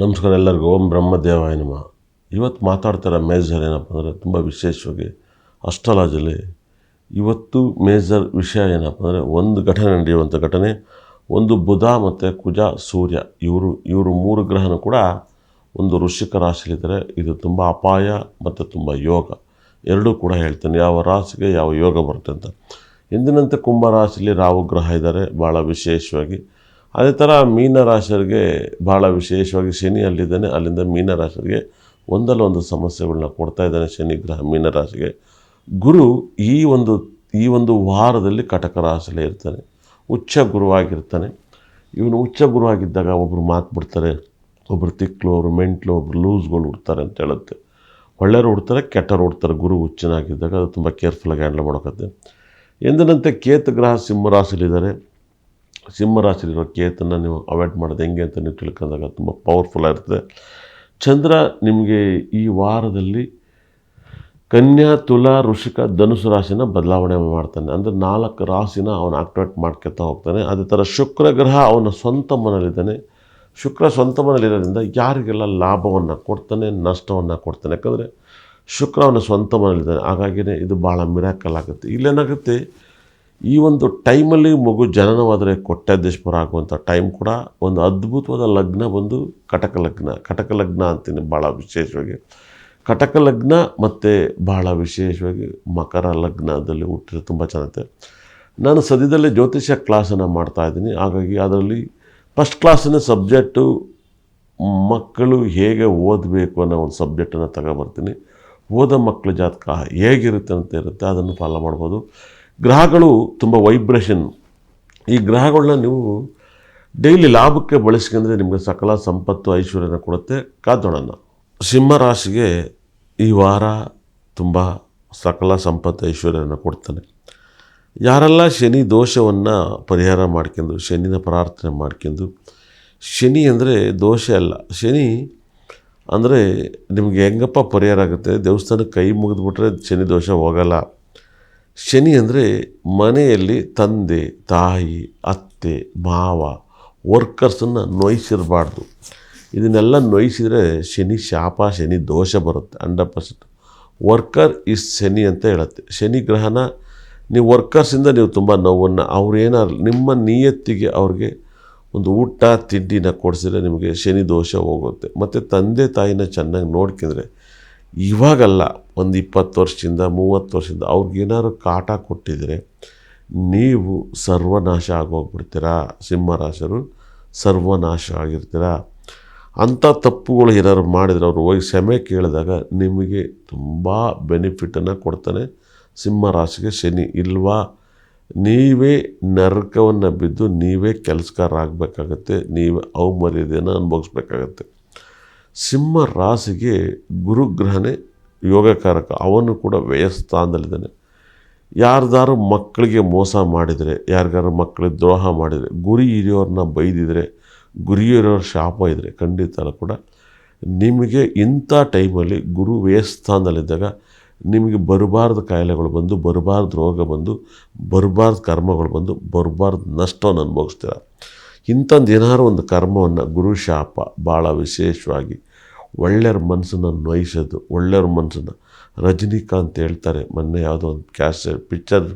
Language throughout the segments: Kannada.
ನಮಸ್ಕಾರ ಎಲ್ಲರಿಗೂ ಓಂ ಬ್ರಹ್ಮದೇವಾಯ ನಮ. ಇವತ್ತು ಮಾತಾಡ್ತಿರೋ ಮೇಜರ್ ಏನಪ್ಪ ಅಂದರೆ ತುಂಬ ವಿಶೇಷವಾಗಿ ಅಷ್ಟಲಾಜಲ್ಲಿ ಇವತ್ತು ಮೇಜರ್ ವಿಷಯ ಏನಪ್ಪ ಅಂದರೆ ಒಂದು ಘಟನೆ ನಡೆಯುವಂಥ ಘಟನೆ, ಒಂದು ಬುಧ ಮತ್ತು ಕುಜ, ಸೂರ್ಯ ಇವರು ಇವರು ಮೂರು ಗ್ರಹನೂ ಕೂಡ ಒಂದು ಋಷಿಕ ರಾಶಿಲಿದ್ದಾರೆ ಇದು ತುಂಬ ಅಪಾಯ ಮತ್ತು ತುಂಬ ಯೋಗ. ಎರಡೂ ಕೂಡ ಹೇಳ್ತೇನೆ, ಯಾವ ರಾಶಿಗೆ ಯಾವ ಯೋಗ ಬರುತ್ತೆ ಅಂತ. ಎಂದಿನಂತೆ ಕುಂಭ ರಾಶಿಯಲ್ಲಿ ರಾಹು, ಗ್ರಹ ಇದ್ದಾರೆ ಭಾಳ ವಿಶೇಷವಾಗಿ ಅದೇ ಥರ ಮೀನ ರಾಶಿಯವರಿಗೆ ಭಾಳ ವಿಶೇಷವಾಗಿ ಶನಿ ಅಲ್ಲಿದ್ದಾನೆ. ಅಲ್ಲಿಂದ ಮೀನ ರಾಶಿಯವರಿಗೆ ಒಂದಲ್ಲ ಒಂದು ಸಮಸ್ಯೆಗಳನ್ನ ಕೊಡ್ತಾ ಇದ್ದಾನೆ ಶನಿ ಗ್ರಹ ಮೀನ ರಾಶಿಗೆ ಗುರು ಈ ಒಂದು ಈ ಒಂದು ವಾರದಲ್ಲಿ ಕಟಕ ರಾಶಿಯಲ್ಲೇ ಇರ್ತಾನೆ. ಉಚ್ಚ ಗುರುವಾಗಿರ್ತಾನೆ ಇವನು ಉಚ್ಚ ಗುರುವಾಗಿದ್ದಾಗ ಒಬ್ಬರು ಮಾತು ಬಿಡ್ತಾರೆ. ಒಬ್ಬರು ತಿಕ್ಲು, ಒಬ್ರು ಮೆಂಟ್ಲು, ಒಬ್ರು ಲೂಸ್ಗಳು ಹುಡ್ತಾರೆ ಅಂತ ಹೇಳುತ್ತೆ. ಒಳ್ಳೆಯವರು ಹುಡ್ತಾರೆ ಕೆಟ್ಟರು ಹುಡ್ತಾರೆ. ಗುರು ಹುಚ್ಚನಾಗಿದ್ದಾಗ ಅದು ತುಂಬ ಕೇರ್ಫುಲ್ಲಾಗಿ ಹ್ಯಾಂಡಲ್ ಮಾಡೋಕತ್ತೆ. ಎಂದಿನಂತೆ ಕೇತು ಗ್ರಹ ಸಿಂಹ ಸಿಂಹರಾಶಿಲಿದ್ದಾರೆ ಸಿಂಹರಾಶಿಲಿರೋ ಕೇತನ್ನು ನೀವು ಅವಾಯ್ಡ್ ಮಾಡೋದು ಹೆಂಗೆ ಅಂತ ನೀವು ತಿಳ್ಕೊಂಡಾಗ ತುಂಬ ಪವರ್ಫುಲ್ ಆಗಿರ್ತದೆ ಚಂದ್ರ ನಿಮಗೆ ಈ ವಾರದಲ್ಲಿ ಕನ್ಯಾ, ತುಲಾ ಋಷಿಕ ಧನುಸು ರಾಶಿನ ಬದಲಾವಣೆ ಮಾಡ್ತಾನೆ. ಅಂದರೆ ನಾಲ್ಕು ರಾಶಿನ ಅವನು ಆಕ್ಟಿವೇಟ್ ಮಾಡ್ಕೊತಾ ಹೋಗ್ತಾನೆ. ಅದೇ ಥರ ಶುಕ್ರ ಗ್ರಹ ಅವನ ಸ್ವಂತ ಮನೇಲಿದ್ದಾನೆ ಶುಕ್ರ ಸ್ವಂತ ಮನೇಲಿರೋದ್ರಿಂದ ಯಾರಿಗೆಲ್ಲ ಲಾಭವನ್ನು ಕೊಡ್ತಾನೆ, ನಷ್ಟವನ್ನು ಕೊಡ್ತಾನೆ. ಯಾಕಂದರೆ ಶುಕ್ರ ಅವನ ಸ್ವಂತ ಮನೇಲಿದ್ದಾನೆ ಹಾಗಾಗಿಯೇ ಇದು ಭಾಳ ಮಿರಾಕಲ್ ಆಗುತ್ತೆ. ಇಲ್ಲೇನಾಗುತ್ತೆ? ಈ ಒಂದು ಟೈಮಲ್ಲಿ ಮಗು ಜನನವಾದರೆ ಕೊಟ್ಟಾದೇಶ್ವರ ಆಗುವಂಥ ಟೈಮ್ ಕೂಡ ಒಂದು ಅದ್ಭುತವಾದ ಲಗ್ನ ಬಂದು ಕಟಕ ಲಗ್ನ. ಕಟಕ ಲಗ್ನ ಅಂತೀನಿ ಭಾಳ ವಿಶೇಷವಾಗಿ. ಕಟಕ ಲಗ್ನ ಮತ್ತು ಭಾಳ ವಿಶೇಷವಾಗಿ ಮಕರ ಲಗ್ನದಲ್ಲಿ ಹುಟ್ಟಿದ್ರೆ ತುಂಬ ಚೆನ್ನಾಗುತ್ತೆ ನಾನು ಸದ್ಯದಲ್ಲೇ ಜ್ಯೋತಿಷ್ಯ ಕ್ಲಾಸನ್ನು ಮಾಡ್ತಾಯಿದ್ದೀನಿ ಹಾಗಾಗಿ ಅದರಲ್ಲಿ ಫಸ್ಟ್ ಕ್ಲಾಸಿನ ಸಬ್ಜೆಕ್ಟು ಮಕ್ಕಳು ಹೇಗೆ ಓದಬೇಕು ಅನ್ನೋ ಒಂದು ಸಬ್ಜೆಕ್ಟನ್ನು ತಗೊಬರ್ತೀನಿ. ಓದೋ ಮಕ್ಕಳ ಜಾತಕ ಹೇಗಿರುತ್ತೆ ಅಂತ ಇರುತ್ತೆ, ಅದನ್ನು ಫಾಲೋ ಮಾಡ್ಬೋದು. ಗ್ರಹಗಳು ತುಂಬ ವೈಬ್ರೇಷನ್ ಈ ಗ್ರಹಗಳನ್ನ ನೀವು ಡೈಲಿ ಲಾಭಕ್ಕೆ ಬಳಸ್ಕೊಂಡ್ರೆ ನಿಮಗೆ ಸಕಲ ಸಂಪತ್ತು, ಐಶ್ವರ್ಯನ ಕೊಡುತ್ತೆ ಕಾದೋಣ ಸಿಂಹರಾಶಿಗೆ ಈ ವಾರ ತುಂಬ ಸಕಲ ಸಂಪತ್ತು, ಐಶ್ವರ್ಯನ ಕೊಡ್ತಾನೆ. ಯಾರೆಲ್ಲ ಶನಿ ದೋಷವನ್ನು ಪರಿಹಾರ ಮಾಡ್ಕೊಂಡು, ಶನಿನ ಪ್ರಾರ್ಥನೆ ಮಾಡ್ಕೊಂಡು, ಶನಿ ಅಂದರೆ ದೋಷ ಅಲ್ಲ. ಶನಿ ಅಂದರೆ ನಿಮಗೆ ಹೆಂಗಪ್ಪ ಪರಿಹಾರ ಆಗುತ್ತೆ? ದೇವಸ್ಥಾನಕ್ಕೆ ಕೈ ಮುಗಿದ್ಬಿಟ್ರೆ ಶನಿ ದೋಷ ಹೋಗಲ್ಲ. ಶನಿ ಅಂದರೆ ಮನೆಯಲ್ಲಿ ತಂದೆ, ತಾಯಿ, ಅತ್ತೆ, ಮಾವ ವರ್ಕರ್ಸನ್ನು ನೋಯಿಸಿರಬಾರ್ದು. ಇದನ್ನೆಲ್ಲ ನೋಯಿಸಿದರೆ ಶನಿ ಶಾಪ, ಶನಿ ದೋಷ ಬರುತ್ತೆ hundred percent worker is Shani ಅಂತ ಹೇಳುತ್ತೆ. ಶನಿ ಗ್ರಹನ ನೀವು ವರ್ಕರ್ಸಿಂದ ನೀವು ತುಂಬ ನೋವನ್ನು ಅವ್ರೇನಾರು ನಿಮ್ಮ ನಿಯತ್ತಿಗೆ ಅವ್ರಿಗೆ ಒಂದು ಊಟ, ತಿಂಡಿನ ಕೊಡಿಸಿದ್ರೆ ನಿಮಗೆ ಶನಿ ದೋಷ ಹೋಗುತ್ತೆ. ಮತ್ತು ತಂದೆ, ತಾಯಿನ ಚೆನ್ನಾಗಿ ನೋಡ್ಕೊಂಡ್ರೆ ಇವಾಗಲ್ಲ. ಒಂದು ಇಪ್ಪತ್ತು ವರ್ಷದಿಂದ, ಮೂವತ್ತು ವರ್ಷದಿಂದ ಅವ್ರಿಗೇನಾದ್ರು ಕಾಟ ಕೊಟ್ಟಿದ್ರೆ ನೀವು ಸರ್ವನಾಶ ಆಗೋಗ್ಬಿಡ್ತೀರಾ? ಸಿಂಹರಾಶರು ಸರ್ವನಾಶ ಆಗಿರ್ತೀರಾ? ಅಂಥ ತಪ್ಪುಗಳು ಏನಾದ್ರು ಮಾಡಿದರೆ ಅವರು ಹೋಗಿ ಕ್ಷಮೆ ಕೇಳಿದಾಗ ನಿಮಗೆ ತುಂಬ ಬೆನಿಫಿಟನ್ನು ಕೊಡ್ತಾನೆ ಸಿಂಹರಾಶಿಗೆ ಶನಿ. ಇಲ್ವಾ? ನೀವೇ ನರಕವನ್ನು ಬಿದ್ದು ನೀವೇ ಕೆಲಸಕಾರ ಆಗಬೇಕಾಗತ್ತೆ, ನೀವೇ ಅವಮರ್ಯಾದೆಯನ್ನು ಅನುಭವಿಸ್ಬೇಕಾಗತ್ತೆ. ಸಿಂಹ ರಾಶಿಗೆ ಗುರುಗ್ರಹನೇ ಯೋಗಕಾರಕ, ಅವನು ಕೂಡ ವ್ಯಯಸ್ಥಾನದಲ್ಲಿದ್ದಾನೆ. ಯಾರ್ದಾರು ಮಕ್ಕಳಿಗೆ ಮೋಸ ಮಾಡಿದರೆ, ಯಾರಿಗಾರು ಮಕ್ಕಳಿಗೆ ದ್ರೋಹ ಮಾಡಿದರೆ, ಗುರಿ ಹಿರಿಯೋರನ್ನ ಬೈದಿದ್ರೆ, ಗುರಿ ಹಿರಿಯೋರ ಶಾಪ ಇದ್ದರೆ ಖಂಡಿತ ಕೂಡ ನಿಮಗೆ ಇಂಥ ಟೈಮಲ್ಲಿ ಗುರು ವ್ಯಯಸ್ಥಾನದಲ್ಲಿದ್ದಾಗ ನಿಮಗೆ ಬರಬಾರ್ದು ಕಾಯಿಲೆಗಳು ಬಂದು, ಬರಬಾರ್ದು ರೋಗ ಬಂದು, ಬರಬಾರ್ದು ಕರ್ಮಗಳು ಬಂದು, ಬರಬಾರ್ದು ನಷ್ಟವನ್ನು ಅನುಭವಿಸ್ತೀರ. ಇಂಥದ್ದು ಏನಾದ್ರು ಒಂದು ಕರ್ಮವನ್ನು ಗುರು ಶಾಪ ಭಾಳ ವಿಶೇಷವಾಗಿ ಒಳ್ಳೆಯವ್ರ ಮನಸ್ಸನ್ನು ನೋಯಿಸೋದು ಒಳ್ಳೆಯವ್ರ ಮನಸ್ಸನ್ನು ರಜನಿಕಾಂತ್ ಹೇಳ್ತಾರೆ ಮೊನ್ನೆ ಯಾವುದೋ ಒಂದು ಕ್ಯಾಸೆಟ್, ಪಿಕ್ಚರ್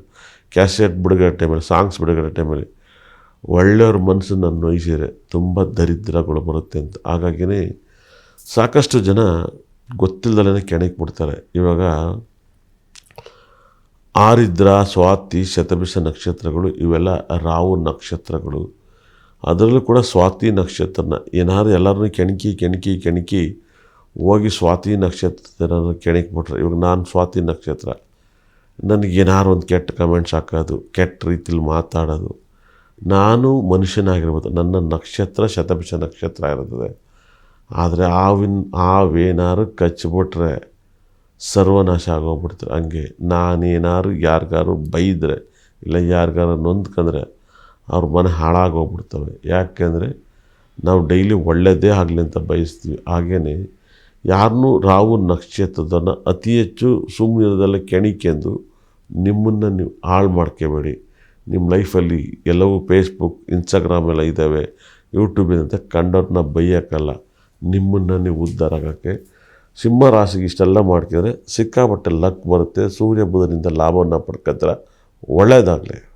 ಕ್ಯಾಸೆಟ್ ಬಿಡುಗಡೆ ಟೈಮಲ್ಲಿ, ಸಾಂಗ್ಸ್ ಬಿಡುಗಡೆ ಟೈಮಲ್ಲಿ ಒಳ್ಳೆಯವ್ರ ಮನಸ್ಸನ್ನು ನೋಯಿಸಿದರೆ ತುಂಬ ದರಿದ್ರಗಳು ಬರುತ್ತೆ ಅಂತ. ಹಾಗಾಗಿಯೇ ಸಾಕಷ್ಟು ಜನ ಗೊತ್ತಿಲ್ಲದಲ್ಲೇ ಕೆಣಕ್ಕೆ ಬಿಡ್ತಾರೆ. ಇವಾಗ ಆರಿದ್ರ, ಸ್ವಾತಿ, ಶತಭಿಷ ನಕ್ಷತ್ರಗಳು ಇವೆಲ್ಲ ರಾವು ನಕ್ಷತ್ರಗಳು. ಅದರಲ್ಲೂ ಕೂಡ ಸ್ವಾತಿ ನಕ್ಷತ್ರನ. ಏನಾದ್ರು ಎಲ್ಲರನ್ನೂ ಕೆಣಕಿ ಕೆಣಕಿ ಕೆಣಕಿ ಹೋಗಿ ಸ್ವಾತಿ ನಕ್ಷತ್ರ ಕೆಣಕಿ ಬಿಟ್ರೆ, ಇವಾಗ ನಾನು ಸ್ವಾತಿ ನಕ್ಷತ್ರ. ನನಗೆ ಏನಾರು ಒಂದು ಕೆಟ್ಟ ಕಮೆಂಟ್ಸ್ ಹಾಕೋದು, ಕೆಟ್ಟ ರೀತಿಲಿ ಮಾತಾಡೋದು. ನಾನು ಮನುಷ್ಯನಾಗಿರ್ಬೋದು, ನನ್ನ ನಕ್ಷತ್ರ ಶತಪಶ ನಕ್ಷತ್ರ ಇರ್ತದೆ. ಆದರೆ ಆವಿನ ಆವೇನಾರು ಕಚ್ಚಿಬಿಟ್ರೆ ಸರ್ವನಾಶ ಆಗೋಗ್ಬಿಡ್ತಾರೆ ಹಂಗೆ. ನಾನೇನಾರು ಯಾರಿಗಾರು ಬೈದರೆ, ಇಲ್ಲ ಯಾರಿಗಾರು ನೊಂದ್ಕಂದ್ರೆ ಅವ್ರ ಮನೆ ಹಾಳಾಗೋಗ್ಬಿಡ್ತವೆ. ಯಾಕೆಂದರೆ ನಾವು ಡೈಲಿ ಒಳ್ಳೆಯದೇ ಆಗಲಿ ಅಂತ ಬಯಸ್ತೀವಿ. ಹಾಗೇ ಯಾರನ್ನೂ ರಾವು ನಕ್ಷತ್ರದನ್ನು ಅತಿ ಹೆಚ್ಚು ಸುಮ್ಮನಿರದಲ್ಲೇ ಕೆಣಿಕೆಂದು ನಿಮ್ಮನ್ನು ನೀವು ಹಾಳು ಮಾಡ್ಕೋಬೇಡಿ. ನಿಮ್ಮ ಲೈಫಲ್ಲಿ ಎಲ್ಲವೂ ಫೇಸ್ಬುಕ್ ಇನ್ಸ್ಟಾಗ್ರಾಮ್ ಎಲ್ಲ ಇದ್ದಾವೆ. ಯೂಟ್ಯೂಬಿನಂತೆ ಕಂಡವ್ರನ್ನ ಬೈಯೋಕ್ಕಲ್ಲ. ನಿಮ್ಮನ್ನು ನೀವು ಉದ್ಧಾರ ಆಗೋಕ್ಕೆ ಸಿಂಹ ರಾಶಿಗೆ ಇಷ್ಟೆಲ್ಲ ಮಾಡ್ಕಿದ್ರೆ ಸಿಕ್ಕಾಪಟ್ಟೆ ಲಕ್ ಬರುತ್ತೆ. ಸೂರ್ಯ ಬುಧನಿಂದ ಲಾಭವನ್ನು ಪಡ್ಕೊತಾರೆ ಒಳ್ಳೆಯದಾಗಲಿ